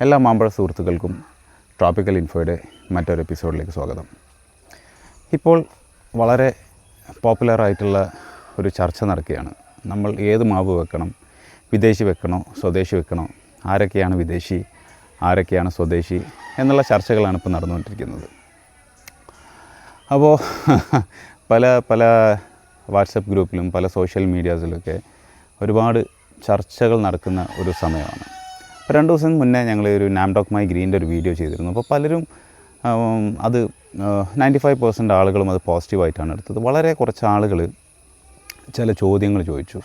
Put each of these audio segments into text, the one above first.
എല്ലാ മാമ്പഴ സുഹൃത്തുക്കൾക്കും ട്രോപ്പിക്കൽ ഇൻഫോയുടെ മറ്റൊരു എപ്പിസോഡിലേക്ക് സ്വാഗതം. ഇപ്പോൾ വളരെ പോപ്പുലറായിട്ടുള്ള ഒരു ചർച്ച നടക്കുകയാണ്. നമ്മൾ ഏത് മാവ് വെക്കണം? വിദേശി വെക്കണോ? സ്വദേശി വെക്കണോ? ആരൊക്കെയാണ് വിദേശി? ആരൊക്കെയാണ് സ്വദേശി? എന്നുള്ള ചർച്ചകളാണ് ഇപ്പോൾ നടന്നുകൊണ്ടിരിക്കുന്നത്. അപ്പോൾ പല പല വാട്സപ്പ് ഗ്രൂപ്പിലും പല സോഷ്യൽ മീഡിയാസിലൊക്കെ ഒരുപാട് ചർച്ചകൾ നടക്കുന്ന ഒരു സമയമാണ്. രണ്ട് ദിവസം മുന്നേ ഞങ്ങൾ ഒരു നാംഡോക് മൈ ഗ്രീന്റെ ഒരു വീഡിയോ ചെയ്തിരുന്നു. അപ്പോൾ പലരും അത് നയന്റി ഫൈവ് പെർസെന്റ് ആളുകളും അത് പോസിറ്റീവായിട്ടാണ് എടുത്തത്. വളരെ കുറച്ച് ആളുകൾ ചില ചോദ്യങ്ങൾ ചോദിച്ചു.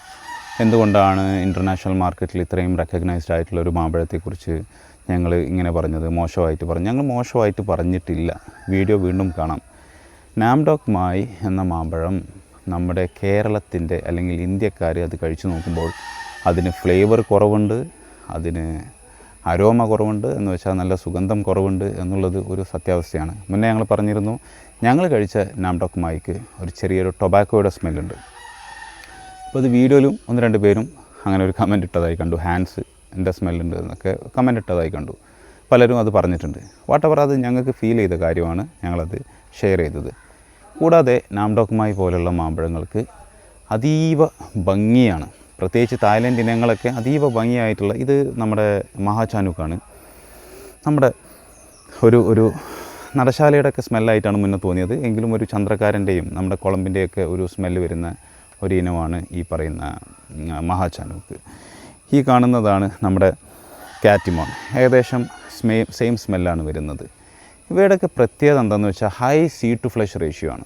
എന്തുകൊണ്ടാണ് ഇന്റർനാഷണൽ മാർക്കറ്റിൽ ഇത്രയും റെക്കഗ്നൈസ്ഡ് ആയിട്ടുള്ള ഒരു മാമ്പഴത്തെക്കുറിച്ച് ഞങ്ങൾ ഇങ്ങനെ പറഞ്ഞത്? മോശമായിട്ട് പറഞ്ഞു. ഞങ്ങൾ മോശമായിട്ട് പറഞ്ഞിട്ടില്ല. വീഡിയോ വീണ്ടും കാണാം. നാംഡോക് മായി എന്ന മാമ്പഴം നമ്മുടെ കേരളത്തിന്റെ അല്ലെങ്കിൽ ഇന്ത്യക്കാർ അത് കഴിച്ചു നോക്കുമ്പോൾ അതിന് ഫ്ലേവർ കുറവുണ്ട് അതിന് അരോമ കുറവുണ്ട് എന്ന് വെച്ചാൽ നല്ല സുഗന്ധം കുറവുണ്ട് എന്നുള്ളത് ഒരു സത്യാവസ്ഥയാണ്. മുന്നേ ഞങ്ങൾ പറഞ്ഞിരുന്നു ഞങ്ങൾ കഴിച്ച നാംഡോക് മായിക്ക് ഒരു ചെറിയൊരു ടൊബാക്കോയുടെ സ്മെല്ലുണ്ട്. അപ്പോൾ അത് വീഡിയോയിലും ഒന്ന് രണ്ട് പേരും അങ്ങനെ ഒരു കമന്റ് ഇട്ടതായി കണ്ടു. ഹാൻഡ്സ് എന്റെ സ്മെല്ലുണ്ട് എന്നൊക്കെ കമന്റ് ഇട്ടതായി കണ്ടു. പലരും അത് പറഞ്ഞിട്ടുണ്ട്. വാട്ടവർ അത് ഞങ്ങൾക്ക് ഫീൽ ചെയ്ത കാര്യമാണ് ഞങ്ങളത് ഷെയർ ചെയ്തത്. കൂടാതെ നാംഡോക്കുമായി പോലുള്ള മാമ്പഴങ്ങൾക്ക് അതീവ ഭംഗിയാണ്. പ്രത്യേകിച്ച് തായ്ലൻഡ് ഇനങ്ങളൊക്കെ അതീവ ഭംഗിയായിട്ടുള്ള ഇത് നമ്മുടെ മഹാചാനുക്കാണ്. നമ്മുടെ ഒരു ഒരു നടശാലയുടെ ഒക്കെ സ്മെല്ലായിട്ടാണ് മുന്നേ തോന്നിയത്. എങ്കിലും ഒരു ചന്ദ്രക്കാരന്റെയും നമ്മുടെ കുളമ്പിന്റെയൊക്കെ ഒരു സ്മെല്ല് വരുന്ന ഒരു ഇനമാണ് ഈ പറയുന്ന മഹാചാനുക്ക്. ഈ കാണുന്നതാണ് നമ്മുടെ കാറ്റിമോൺ. ഏകദേശം സ്മേ സെയിം സ്മെല്ലാണ് വരുന്നത്. ഇവയുടെയൊക്കെ പ്രത്യേകത എന്താണെന്ന് വെച്ചാൽ high seed to flesh ratio ആണ്.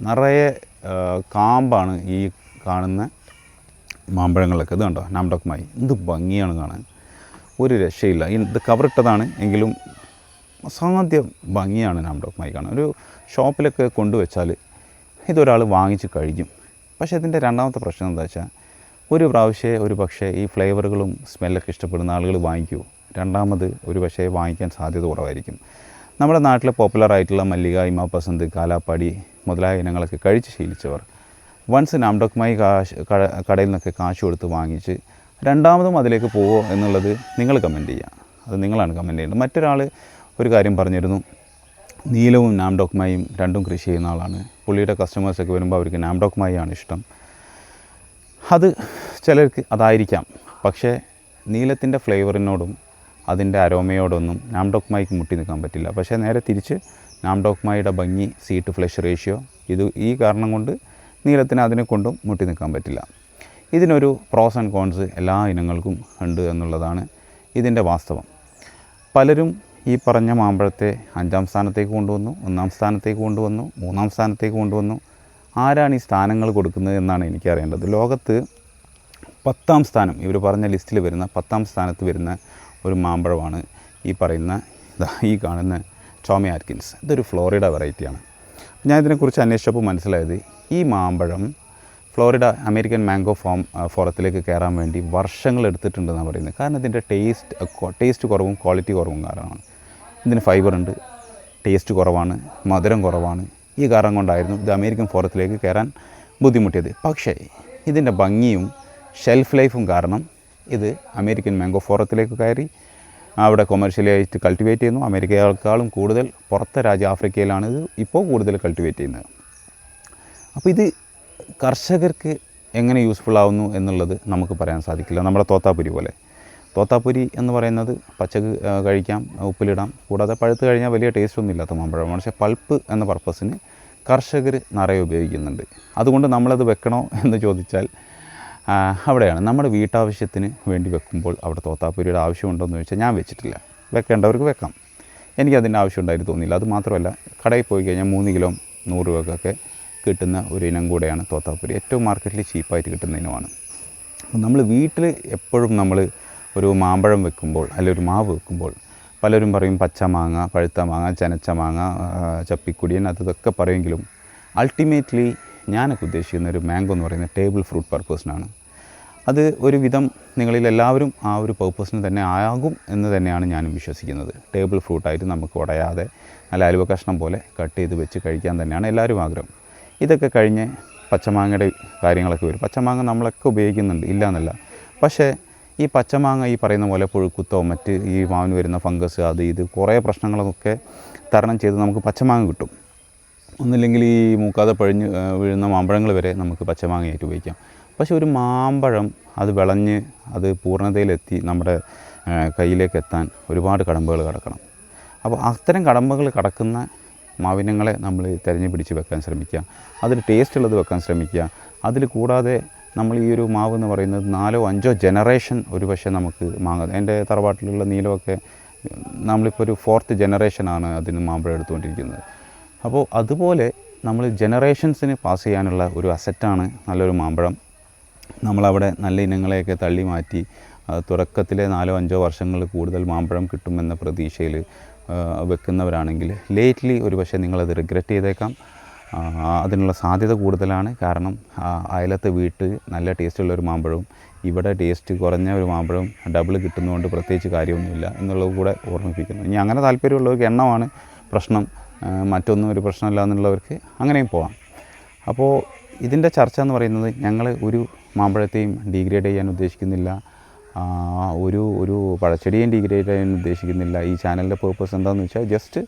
നിറയെ കാമ്പാണ് ഈ കാണുന്ന മാമ്പഴങ്ങളൊക്കെ. ഇത് കണ്ടോ നാംഡോക്മായി. എന്ത് ഭംഗിയാണ് കാണാൻ. ഒരു രക്ഷയില്ല. ഇത് കവറിട്ടതാണ് എങ്കിലും അസാധ്യം ഭംഗിയാണ് നാംഡോക്മായി കാണാൻ. ഒരു ഷോപ്പിലൊക്കെ കൊണ്ടുവച്ചാൽ ഇതൊരാൾ വാങ്ങിച്ച് കഴിക്കും. പക്ഷേ ഇതിന്റെ രണ്ടാമത്തെ പ്രശ്നം എന്താ വെച്ചാൽ ഒരു പ്രാവശ്യം ഒരു പക്ഷേ ഈ ഫ്ലേവറുകളും സ്മെല്ലൊക്കെ ഇഷ്ടപ്പെടുന്ന ആളുകൾ വാങ്ങിക്കുമോ രണ്ടാമത് ഒരു പക്ഷേ വാങ്ങിക്കാൻ സാധ്യത കുറവായിരിക്കും. നമ്മുടെ നാട്ടിലെ പോപ്പുലർ ആയിട്ടുള്ള മല്ലിക ഇമ പസന്ത് കാലാപ്പാടി മുതലായ ഇനങ്ങളൊക്കെ കഴിച്ച് ശീലിച്ചവർ വൺസ് നാംഡോക്മായി കാശ് കടയിൽ നിന്നൊക്കെ കാശ് കൊടുത്ത് വാങ്ങിച്ച് രണ്ടാമതും അതിലേക്ക് പോവോ എന്നുള്ളത് നിങ്ങൾ കമന്റ് ചെയ്യുക. അത് നിങ്ങളാണ് കമന്റ് ചെയ്യേണ്ടത്. മറ്റൊരാൾ ഒരു കാര്യം പറഞ്ഞിരുന്നു. നീലവും നാംഡോക്മായും രണ്ടും കൃഷി ചെയ്യുന്ന ആളാണ്. പുള്ളിയുടെ കസ്റ്റമേഴ്സൊക്കെ വരുമ്പോൾ അവർക്ക് നാംഡോക്മായി ആണ് ഇഷ്ടം. അത് ചിലർക്ക് അതായിരിക്കാം. പക്ഷേ നീലത്തിന്റെ ഫ്ലേവറിനോടും അതിന്റെ അരോമയോടൊന്നും നാംഡോക്മായിക്ക് മുട്ടി നിൽക്കാൻ പറ്റില്ല. പക്ഷേ നേരെ തിരിച്ച് നാംഡോക്മായിയുടെ ഭംഗി സീറ്റ് ഫ്ലഷ് റേഷ്യോ ഇത് ഈ കാരണം കൊണ്ട് നീലത്തിന് അതിനെ കൊണ്ടും മുട്ടി നിൽക്കാൻ പറ്റില്ല. ഇതിനൊരു പ്രോസ് ആൻഡ് കോൺസ് എല്ലാ ഇനങ്ങൾക്കും ഉണ്ട് എന്നുള്ളതാണ് ഇതിന്റെ വാസ്തവം. പലരും ഈ പറഞ്ഞ മാമ്പഴത്തെ അഞ്ചാം സ്ഥാനത്തേക്ക് കൊണ്ടുവന്നു ഒന്നാം സ്ഥാനത്തേക്ക് കൊണ്ടുവന്നു മൂന്നാം സ്ഥാനത്തേക്ക് കൊണ്ടുവന്നു. ആരാണ് ഈ സ്ഥാനങ്ങൾ കൊടുക്കുന്നത് എന്നാണ് എനിക്ക് അറിയേണ്ടത്. ലോകത്ത് പത്താം സ്ഥാനം ഇവർ പറഞ്ഞ ലിസ്റ്റിൽ വരുന്ന പത്താം സ്ഥാനത്ത് വരുന്ന ഒരു മാമ്പഴമാണ് ഈ പറയുന്ന ഈ കാണുന്ന ടോമി ആറ്റ്കിൻസ്. ഇതൊരു ഫ്ലോറിഡ വെറൈറ്റിയാണ്. ഞാൻ ഇതിനെക്കുറിച്ച് അന്വേഷിച്ചപ്പോൾ മനസ്സിലായത് ഈ മാമ്പഴം ഫ്ലോറിഡ അമേരിക്കൻ മാംഗോ ഫോം ഫോറത്തിലേക്ക് കയറാൻ വേണ്ടി വർഷങ്ങൾ എടുത്തിട്ടുണ്ടെന്നാണ് പറയുന്നത്. കാരണം ഇതിന്റെ ടേസ്റ്റ് ടേസ്റ്റ് കുറവും ക്വാളിറ്റി കുറവും കാരണമാണ്. ഇതിന് ഫൈബർ ഉണ്ട് ടേസ്റ്റ് കുറവാണ് മധുരം കുറവാണ്. ഈ കാരണം കൊണ്ടായിരുന്നു ഇത് അമേരിക്കൻ ഫോറത്തിലേക്ക് കയറാൻ ബുദ്ധിമുട്ടിയത്. പക്ഷേ ഇതിന്റെ ഭംഗിയും ഷെൽഫ് ലൈഫും കാരണം ഇത് അമേരിക്കൻ മാംഗോ ഫോറത്തിലേക്ക് കയറി അവിടെ കൊമേഴ്ഷ്യലായിട്ട് കൾട്ടിവേറ്റ് ചെയ്യുന്നു. അമേരിക്കയേക്കാളും കൂടുതൽ പുറത്തെ രാജ്യം ആഫ്രിക്കയിലാണ് ഇത് ഇപ്പോൾ കൂടുതൽ കൾട്ടിവേറ്റ് ചെയ്യുന്നത്. അപ്പോൾ ഇത് കർഷകർക്ക് എങ്ങനെ യൂസ്ഫുൾ ആവുന്നു എന്നുള്ളത് നമുക്ക് പറയാൻ സാധിക്കില്ല. നമ്മുടെ തോത്താപ്പുരി പോലെ. തോത്താപ്പുരി എന്ന് പറയുന്നത് പച്ചക്ക് കഴിക്കാം ഉപ്പിലിടാം. കൂടാതെ പഴുത്ത് കഴിഞ്ഞാൽ വലിയ ടേസ്റ്റ് ഒന്നും ഇല്ലാത്ത മാമ്പഴമാണ്. പക്ഷേ പൾപ്പ് എന്ന പർപ്പസിന് കർഷകർ നിറയെ ഉപയോഗിക്കുന്നുണ്ട്. അതുകൊണ്ട് നമ്മളത് വെക്കണോ എന്ന് ചോദിച്ചാൽ അവിടെയാണ്. നമ്മുടെ വീട്ടാവശ്യത്തിന് വേണ്ടി വെക്കുമ്പോൾ അവിടെ തോത്താപ്പുരിയുടെ ആവശ്യമുണ്ടോ എന്ന് ചോദിച്ചാൽ ഞാൻ വെച്ചിട്ടില്ല. വെക്കേണ്ടവർക്ക് വെക്കാം. എനിക്കതിന്റെ ആവശ്യം ഉണ്ടായിട്ട് തോന്നിയില്ല. അത് മാത്രമല്ല കടയിൽ പോയി കഴിഞ്ഞാൽ മൂന്ന് കിലോ നൂറ് രൂപക്കൊക്കെ കിട്ടുന്ന ഒരു ഇനം കൂടെയാണ് തോത്താപ്പുരി. ഏറ്റവും മാർക്കറ്റിൽ ചീപ്പായിട്ട് കിട്ടുന്ന ഇനമാണ്. അപ്പോൾ നമ്മൾ വീട്ടിൽ എപ്പോഴും നമ്മൾ ഒരു മാമ്പഴം വെക്കുമ്പോൾ അല്ലെങ്കിൽ ഒരു മാവ് വെക്കുമ്പോൾ പലരും പറയും പച്ച മാങ്ങ പഴുത്ത മാങ്ങ ചനച്ച മാങ്ങ ചപ്പിക്കുടിയൻ അത് ഇതൊക്കെ പറയുമെങ്കിലും അൾട്ടിമേറ്റ്ലി ഞാനൊക്കെ ഉദ്ദേശിക്കുന്ന ഒരു മാംഗോ എന്ന് പറയുന്നത് ടേബിൾ ഫ്രൂട്ട് പർപ്പസിനാണ് അത് ഒരുവിധം നിങ്ങളിൽ എല്ലാവരും ആ ഒരു പർപ്പസിന് തന്നെ ആകും എന്ന് തന്നെയാണ് ഞാനും വിശ്വസിക്കുന്നത്. ടേബിൾ ഫ്രൂട്ടായിട്ട് നമുക്ക് ഉടയാതെ നല്ല അലുവ കഷ്ണം പോലെ കട്ട് ചെയ്ത് വെച്ച് കഴിക്കാൻ തന്നെയാണ് എല്ലാവരും ആഗ്രഹം. ഇതൊക്കെ കഴിഞ്ഞ് പച്ചമാങ്ങയുടെ കാര്യങ്ങളൊക്കെ വരും. പച്ചമാങ്ങ നമ്മളൊക്കെ ഉപയോഗിക്കുന്നുണ്ട് ഇല്ല എന്നല്ല പക്ഷേ ഈ പച്ചമാങ്ങ ഈ പറയുന്ന പോലെ പുഴുക്കുത്തോ മറ്റ് ഈ മാവിന് വരുന്ന ഫംഗസ് അത് ഇത് കുറേ പ്രശ്നങ്ങളൊക്കെ തരണം ചെയ്ത് നമുക്ക് പച്ചമാങ്ങ കിട്ടും. ഒന്നില്ലെങ്കിൽ ഈ മൂക്കാതെ പഴിഞ്ഞ് വീഴുന്ന മാമ്പഴങ്ങൾ വരെ നമുക്ക് പച്ചമാങ്ങയായിട്ട് ഉപയോഗിക്കാം. പക്ഷേ ഒരു മാമ്പഴം അത് വിളഞ്ഞ് അത് പൂർണതയിലെത്തി നമ്മുടെ കയ്യിലേക്ക് എത്താൻ ഒരുപാട് കടമ്പകൾ കടക്കണം. അപ്പോൾ അത്തരം കടമ്പകൾ കടക്കുന്ന മാവിനങ്ങളെ നമ്മൾ തിരഞ്ഞു പിടിച്ച് വെക്കാൻ ശ്രമിക്കുക. അതിൽ ടേസ്റ്റ് ഉള്ളത് വെക്കാൻ ശ്രമിക്കുക. അതിൽ കൂടാതെ നമ്മൾ ഈ ഒരു മാവ് എന്ന് പറയുന്നത് നാലോ അഞ്ചോ ജനറേഷൻ ഒരു പക്ഷേ നമുക്ക് മാങ്ങ. എന്റെ തറവാട്ടിലുള്ള നീലമൊക്കെ നമ്മളിപ്പോൾ ഒരു ഫോർത്ത് ജനറേഷനാണ് അതിന് മാമ്പഴം എടുത്തുകൊണ്ടിരിക്കുന്നത്. അപ്പോൾ അതുപോലെ നമ്മൾ ജനറേഷൻസിന് പാസ് ചെയ്യാനുള്ള ഒരു അസറ്റാണ് നല്ലൊരു മാമ്പഴം. നമ്മളവിടെ നല്ല ഇനങ്ങളെയൊക്കെ തള്ളി മാറ്റി തുടക്കത്തിലെ നാലോ അഞ്ചോ വർഷങ്ങൾ കൂടുതൽ മാമ്പഴം കിട്ടുമെന്ന പ്രതീക്ഷയിൽ വെക്കുന്നവരാണെങ്കിൽ ലേറ്റ്ലി ഒരു പക്ഷേ നിങ്ങളത് റിഗ്രറ്റ് ചെയ്തേക്കാം. അതിനുള്ള സാധ്യത കൂടുതലാണ്. കാരണം അയലത്തെ വീട്ട് നല്ല ടേസ്റ്റുള്ള ഒരു മാമ്പഴവും ഇവിടെ ടേസ്റ്റ് കുറഞ്ഞ ഒരു മാമ്പഴവും ഡബിൾ കിട്ടുന്നതുകൊണ്ട് പ്രത്യേകിച്ച് കാര്യമൊന്നുമില്ല എന്നുള്ളത് കൂടെ ഓർമ്മിപ്പിക്കുന്നു. ഇനി അങ്ങനെ താല്പര്യമുള്ളവർക്ക് എണ്ണമാണ് പ്രശ്നം. മറ്റൊന്നും ഒരു പ്രശ്നമില്ല എന്നുള്ളവർക്ക് അങ്ങനെയും പോകാം അപ്പോൾ ഇതിന്റെ ചർച്ച എന്ന് പറയുന്നത് ഞങ്ങൾ ഒരു മാമ്പഴത്തെയും ഡീഗ്രേഡ് ചെയ്യാൻ ഉദ്ദേശിക്കുന്നില്ല. ഒരു ഒരു പഴച്ചെടിയും ഡീഗ്രേഡ് ചെയ്യാൻ ഉദ്ദേശിക്കുന്നില്ല. ഈ ചാനലിന്റെ പേർപ്പസ് എന്താണെന്ന് വെച്ചാൽ ജസ്റ്റ്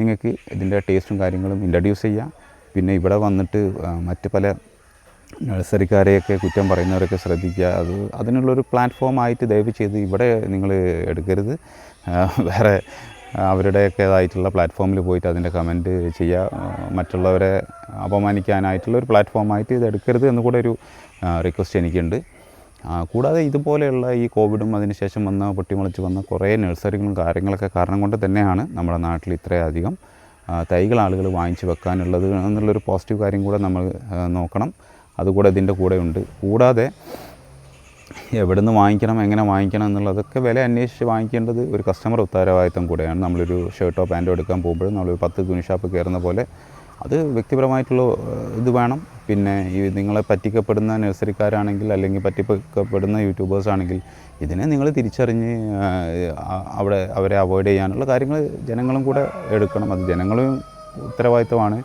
നിങ്ങൾക്ക് ഇതിന്റെ ടേസ്റ്റും കാര്യങ്ങളും ഇൻട്രഡ്യൂസ് ചെയ്യാം. പിന്നെ ഇവിടെ വന്നിട്ട് മറ്റ് പല നഴ്സറിക്കാരെയൊക്കെ കുറ്റം പറയുന്നവരൊക്കെ ശ്രദ്ധിക്കുക. അത് അതിനുള്ളൊരു പ്ലാറ്റ്ഫോമായിട്ട് ദയവ് ചെയ്ത് ഇവിടെ നിങ്ങൾ എടുക്കരുത്. വേറെ അവരുടെയൊക്കെതായിട്ടുള്ള പ്ലാറ്റ്ഫോമിൽ പോയിട്ട് അതിന്റെ കമന്റ് ചെയ്യുക മറ്റുള്ളവരെ അപമാനിക്കാനായിട്ടുള്ള ഒരു പ്ലാറ്റ്ഫോമായിട്ട് ഇത് എടുക്കരുത് എന്ന് കൂടെ ഒരു റിക്വസ്റ്റ് എനിക്കുണ്ട്. കൂടാതെ ഇതുപോലെയുള്ള ഈ കോവിഡും അതിനുശേഷം വന്ന പൊട്ടിമുളച്ച് വന്ന കുറേ നഴ്സറികളും കാര്യങ്ങളൊക്കെ കാരണം കൊണ്ട് തന്നെയാണ് നമ്മുടെ നാട്ടിൽ ഇത്രയധികം തൈകൾ ആളുകൾ വാങ്ങിച്ചു വെക്കാനുള്ളത് എന്നുള്ളൊരു പോസിറ്റീവ് കാര്യം കൂടെ നമ്മൾ നോക്കണം. അതുകൂടെ ഇതിന്റെ കൂടെ ഉണ്ട് കൂടാതെ എവിടെ നിന്ന് വാങ്ങിക്കണം എങ്ങനെ വാങ്ങിക്കണം എന്നുള്ളതൊക്കെ വില അന്വേഷിച്ച് വാങ്ങിക്കേണ്ടത് ഒരു കസ്റ്റമർ ഉത്തരവാദിത്തം കൂടെയാണ്. നമ്മളൊരു ഷർട്ടോ പാന്റോ എടുക്കാൻ പോകുമ്പോഴും നമ്മളൊരു പത്ത് തുണി ഷാപ്പ് കയറുന്ന പോലെ അത് വ്യക്തിപരമായിട്ടുള്ള ഇത് വേണം. പിന്നെ ഈ നിങ്ങളെ പറ്റിക്കപ്പെടുന്ന നഴ്സറിക്കാരാണെങ്കിൽ അല്ലെങ്കിൽ പറ്റിക്കപ്പെടുന്ന യൂട്യൂബേഴ്സ് ആണെങ്കിൽ ഇതിനെ നിങ്ങൾ തിരിച്ചറിഞ്ഞ് അവിടെ അവരെ അവോയ്ഡ് ചെയ്യാനുള്ള കാര്യങ്ങൾ ജനങ്ങളും കൂടെ എടുക്കണം. അത് ജനങ്ങളും ഉത്തരവാദിത്തമാണ്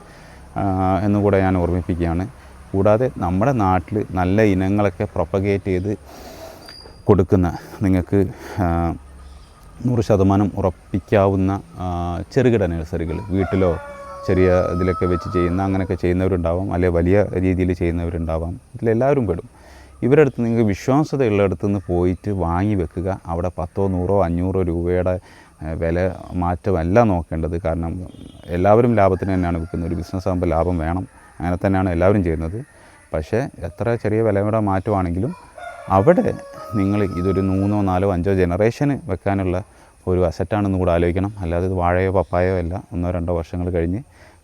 എന്നുകൂടെ ഞാൻ ഓർമ്മിപ്പിക്കുകയാണ്. കൂടാതെ നമ്മുടെ നാട്ടിൽ നല്ല ഇനങ്ങളൊക്കെ പ്രൊപ്പഗേറ്റ് ചെയ്ത് കൊടുക്കുന്ന നിങ്ങൾക്ക് നൂറ് ശതമാനം ഉറപ്പിക്കാവുന്ന ചെറുകിട നഴ്സറികൾ വീട്ടിലോ ചെറിയ ഇതിലൊക്കെ വെച്ച് ചെയ്യുന്ന അങ്ങനെയൊക്കെ ചെയ്യുന്നവരുണ്ടാവാം അല്ലെ വലിയ രീതിയിൽ ചെയ്യുന്നവരുണ്ടാവാം ഇതിലെല്ലാവരും പെടും. ഇവരുടെ അടുത്ത് നിങ്ങൾക്ക് വിശ്വാസതയുള്ളടത്തു നിന്ന് പോയിട്ട് വാങ്ങി വെക്കുക. അവിടെ പത്തോ നൂറോ അഞ്ഞൂറോ രൂപയുടെ വില മാറ്റമല്ല നോക്കേണ്ടത്. കാരണം എല്ലാവരും ലാഭത്തിന് തന്നെയാണ് വിൽക്കുന്നത് ഒരു ബിസിനസ് ആകുമ്പോൾ ലാഭം വേണം. അങ്ങനെ തന്നെയാണ് എല്ലാവരും ചെയ്യുന്നത്. പക്ഷേ എത്ര ചെറിയ വിലയുടെ മാറ്റമാണെങ്കിലും അവിടെ നിങ്ങൾ ഇതൊരു മൂന്നോ നാലോ അഞ്ചോ ജനറേഷന് വെക്കാനുള്ള ഒരു അസറ്റാണെന്ന് കൂടെ ആലോചിക്കണം. അല്ലാതെ ഇത് വാഴയോ പപ്പായോ അല്ല ഒന്നോ രണ്ടോ വർഷങ്ങൾ കഴിഞ്ഞ്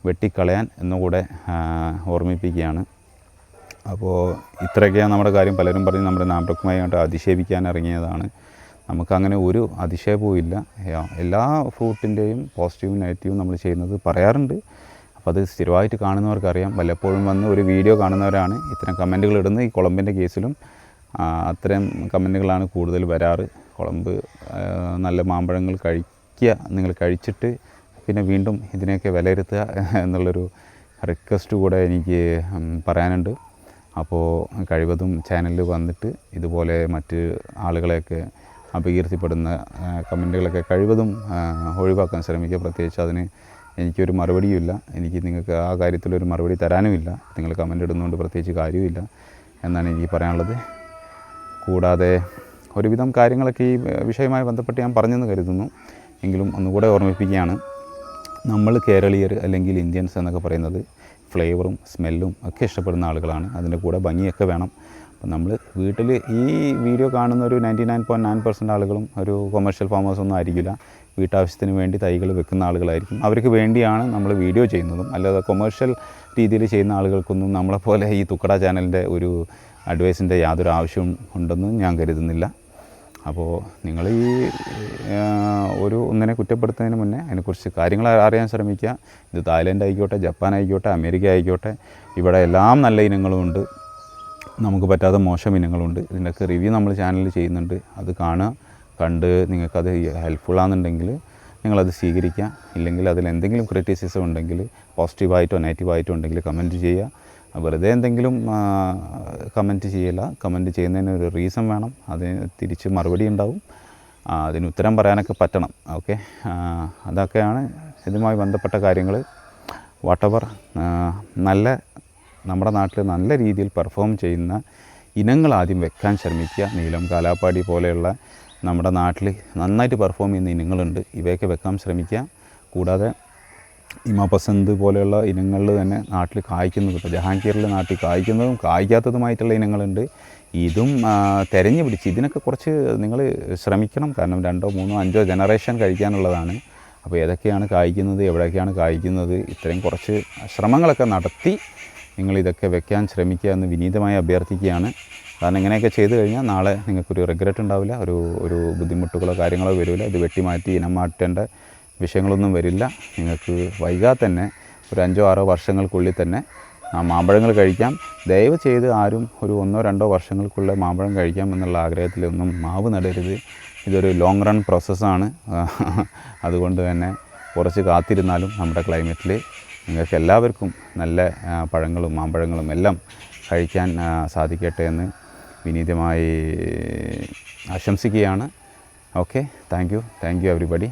വെട്ടിക്കളയാൻ എന്നുകൂടെ ഓർമ്മിപ്പിക്കുകയാണ്. അപ്പോൾ ഇത്രയൊക്കെയാണ് നമ്മുടെ കാര്യം. പലരും പറഞ്ഞ് നമ്മുടെ നാമ്പക്കുമായിട്ട് അധിക്ഷേപിക്കാൻ ഇറങ്ങിയതാണ്. നമുക്കങ്ങനെ ഒരു അതിശയവും ഇല്ല എല്ലാ ഫ്രൂട്ടിന്റെയും പോസിറ്റീവും നെഗറ്റീവും നമ്മൾ ചെയ്യുന്നത് പറയാറുണ്ട്. അപ്പോൾ അത് സ്ഥിരമായിട്ട് കാണുന്നവർക്കറിയാം. വല്ലപ്പോഴും വന്ന് ഒരു വീഡിയോ കാണുന്നവരാണ് ഇത്തരം കമന്റുകൾ ഇടുന്നത്. ഈ കുളമ്പിന്റെ കേസിലും അത്തരം കമന്റുകളാണ് കൂടുതൽ വരാറ്. കുളമ്പ് നല്ല മാമ്പഴങ്ങൾ കഴിക്കുക നിങ്ങൾ കഴിച്ചിട്ട് പിന്നെ വീണ്ടും ഇതിനെയൊക്കെ വിലയിരുത്തുക എന്നുള്ളൊരു റിക്വസ്റ്റ് കൂടെ എനിക്ക് പറയാനുണ്ട്. അപ്പോൾ കഴിവതും ചാനലിൽ വന്നിട്ട് ഇതുപോലെ മറ്റ് ആളുകളെയൊക്കെ അപകീർത്തിപ്പെടുന്ന കമന്റുകളൊക്കെ കഴിവതും ഒഴിവാക്കാൻ ശ്രമിക്കുക. പ്രത്യേകിച്ച് അതിന് എനിക്കൊരു മറുപടിയുമില്ല. എനിക്ക് നിങ്ങൾക്ക് ആ കാര്യത്തിലൊരു മറുപടി തരാനുമില്ല. നിങ്ങൾ കമന്റ് ഇടുന്നതുകൊണ്ട് പ്രത്യേകിച്ച് കാര്യമില്ല എന്നാണ് എനിക്ക് പറയാനുള്ളത്. കൂടാതെ ഒരുവിധം കാര്യങ്ങളൊക്കെ ഈ വിഷയവുമായി ബന്ധപ്പെട്ട് ഞാൻ പറഞ്ഞെന്ന് കരുതുന്നു. എങ്കിലും ഒന്നുകൂടെ ഓർമ്മിപ്പിക്കുകയാണ്. നമ്മൾ കേരളീയർ അല്ലെങ്കിൽ ഇന്ത്യൻസ് എന്നൊക്കെ പറയുന്നത് ഫ്ലേവറും സ്മെല്ലും ഒക്കെ ഇഷ്ടപ്പെടുന്ന ആളുകളാണ്. അതിന്റെ കൂടെ ഭംഗിയൊക്കെ വേണം. അപ്പം നമ്മൾ വീട്ടിൽ ഈ വീഡിയോ കാണുന്ന ഒരു ninety nine point nine percent ആളുകളും ഒരു കൊമേഴ്ഷ്യൽ ഫാമേഴ്സ് ഒന്നും ആയിരിക്കില്ല. വീട്ടാവശ്യത്തിന് വേണ്ടി തൈകൾ വെക്കുന്ന ആളുകളായിരിക്കും. അവർക്ക് വേണ്ടിയാണ് നമ്മൾ വീഡിയോ ചെയ്യുന്നതും. അല്ലാതെ കൊമേഴ്ഷ്യൽ രീതിയിൽ ചെയ്യുന്ന ആളുകൾക്കൊന്നും നമ്മളെപ്പോലെ ഈ തുക്കട ചാനലിന്റെ ഒരു അഡ്വൈസിന്റെ യാതൊരു ആവശ്യവും ഉണ്ടെന്നും ഞാൻ കരുതുന്നില്ല. അപ്പോൾ നിങ്ങൾ ഈ ഒരു ഒന്നിനെ കുറ്റപ്പെടുത്തുന്നതിന് മുന്നേ അതിനെക്കുറിച്ച് കാര്യങ്ങൾ അറിയാൻ ശ്രമിക്കുക. ഇത് തായ്ലൻഡ് ആയിക്കോട്ടെ ജപ്പാൻ ആയിക്കോട്ടെ അമേരിക്ക ആയിക്കോട്ടെ ഇവിടെ എല്ലാം നല്ല ഇനങ്ങളും ഉണ്ട്. നമുക്ക് പറ്റാത്ത മോശം ഇനങ്ങളുണ്ട്. ഇതിന്റെയൊക്കെ റിവ്യൂ നമ്മൾ ചാനലിൽ ചെയ്യുന്നുണ്ട്. അത് കാണുക. കണ്ട് നിങ്ങൾക്കത് ഹെൽപ്ഫുൾ ആണെന്നുണ്ടെങ്കിൽ നിങ്ങളത് സ്വീകരിക്കുക. ഇല്ലെങ്കിൽ അതിൽ എന്തെങ്കിലും ക്രിറ്റിസിസം ഉണ്ടെങ്കിൽ പോസിറ്റീവായിട്ടോ നെഗറ്റീവായിട്ടോ ഉണ്ടെങ്കിൽ കമന്റ് ചെയ്യുക. വെറുതെ എന്തെങ്കിലും കമന്റ് ചെയ്യില്ല. കമന്റ് ചെയ്യുന്നതിന് ഒരു റീസൺ വേണം. അതിന് തിരിച്ച് മറുപടി ഉണ്ടാവും. അതിന് ഉത്തരം പറയാനൊക്കെ പറ്റണം. ഓക്കെ അതൊക്കെയാണ് ഇതുമായി ബന്ധപ്പെട്ട കാര്യങ്ങൾ. വാട്ടവർ നല്ല നമ്മുടെ നാട്ടിൽ നല്ല രീതിയിൽ പെർഫോം ചെയ്യുന്ന ഇനങ്ങൾ ആദ്യം വെക്കാൻ ശ്രമിക്കുക. നീലം കാലാപ്പാടി പോലെയുള്ള നമ്മുടെ നാട്ടിൽ നന്നായിട്ട് പെർഫോം ചെയ്യുന്ന ഇനങ്ങളുണ്ട്. ഇവയൊക്കെ വെക്കാൻ ശ്രമിക്കുക. കൂടാതെ ഇമപസന്ത് പോലെയുള്ള ഇനങ്ങളിൽ തന്നെ നാട്ടിൽ കായ്ക്കുന്നത് ഇപ്പോൾ ജഹാംഗീറിൽ നാട്ടിൽ കായ്ക്കുന്നതും കായ്ക്കാത്തതുമായിട്ടുള്ള ഇനങ്ങളുണ്ട്. ഇതും തിരഞ്ഞു പിടിച്ച് ഇതിനൊക്കെ കുറച്ച് നിങ്ങൾ ശ്രമിക്കണം. കാരണം രണ്ടോ മൂന്നോ അഞ്ചോ ജനറേഷൻ കഴിക്കാനുള്ളതാണ്. അപ്പോൾ ഏതൊക്കെയാണ് കായ്ക്കുന്നത് എവിടെയൊക്കെയാണ് കായ്ക്കുന്നത് ഇത്രയും കുറച്ച് ശ്രമങ്ങളൊക്കെ നടത്തി നിങ്ങളിതൊക്കെ വെക്കാൻ ശ്രമിക്കുക എന്ന് വിനീതമായി അഭ്യർത്ഥിക്കുകയാണ്. കാരണം ഇങ്ങനെയൊക്കെ ചെയ്തു കഴിഞ്ഞാൽ നാളെ നിങ്ങൾക്കൊരു റിഗ്രറ്റ് ഉണ്ടാവില്ല ഒരു ഒരു ബുദ്ധിമുട്ടുകളോ കാര്യങ്ങളോ വരില്ല. ഇത് വെട്ടിമാറ്റി ഇനം മാറ്റേണ്ട വിഷയങ്ങളൊന്നും വരില്ല. നിങ്ങൾക്ക് വൈകാതെ തന്നെ ഒരു അഞ്ചോ ആറോ വർഷങ്ങൾക്കുള്ളിൽ തന്നെ ആ മാമ്പഴങ്ങൾ കഴിക്കാം. ദയവ് ചെയ്ത് ആരും ഒരു ഒന്നോ രണ്ടോ വർഷങ്ങൾക്കുള്ള മാമ്പഴം കഴിക്കാം എന്നുള്ള ആഗ്രഹത്തിലൊന്നും മാവ് നടരുത്. ഇതൊരു ലോങ് റൺ പ്രോസസ്സാണ് അതുകൊണ്ട് തന്നെ കുറച്ച് കാത്തിരുന്നാലും നമ്മുടെ ക്ലൈമറ്റിൽ നിങ്ങൾക്ക് എല്ലാവർക്കും നല്ല പഴങ്ങളും മാമ്പഴങ്ങളും എല്ലാം കഴിക്കാൻ സാധിക്കട്ടെ എന്ന് വിനീതമായി ആശംസിക്കുകയാണ്. Okay thank you thank you everybody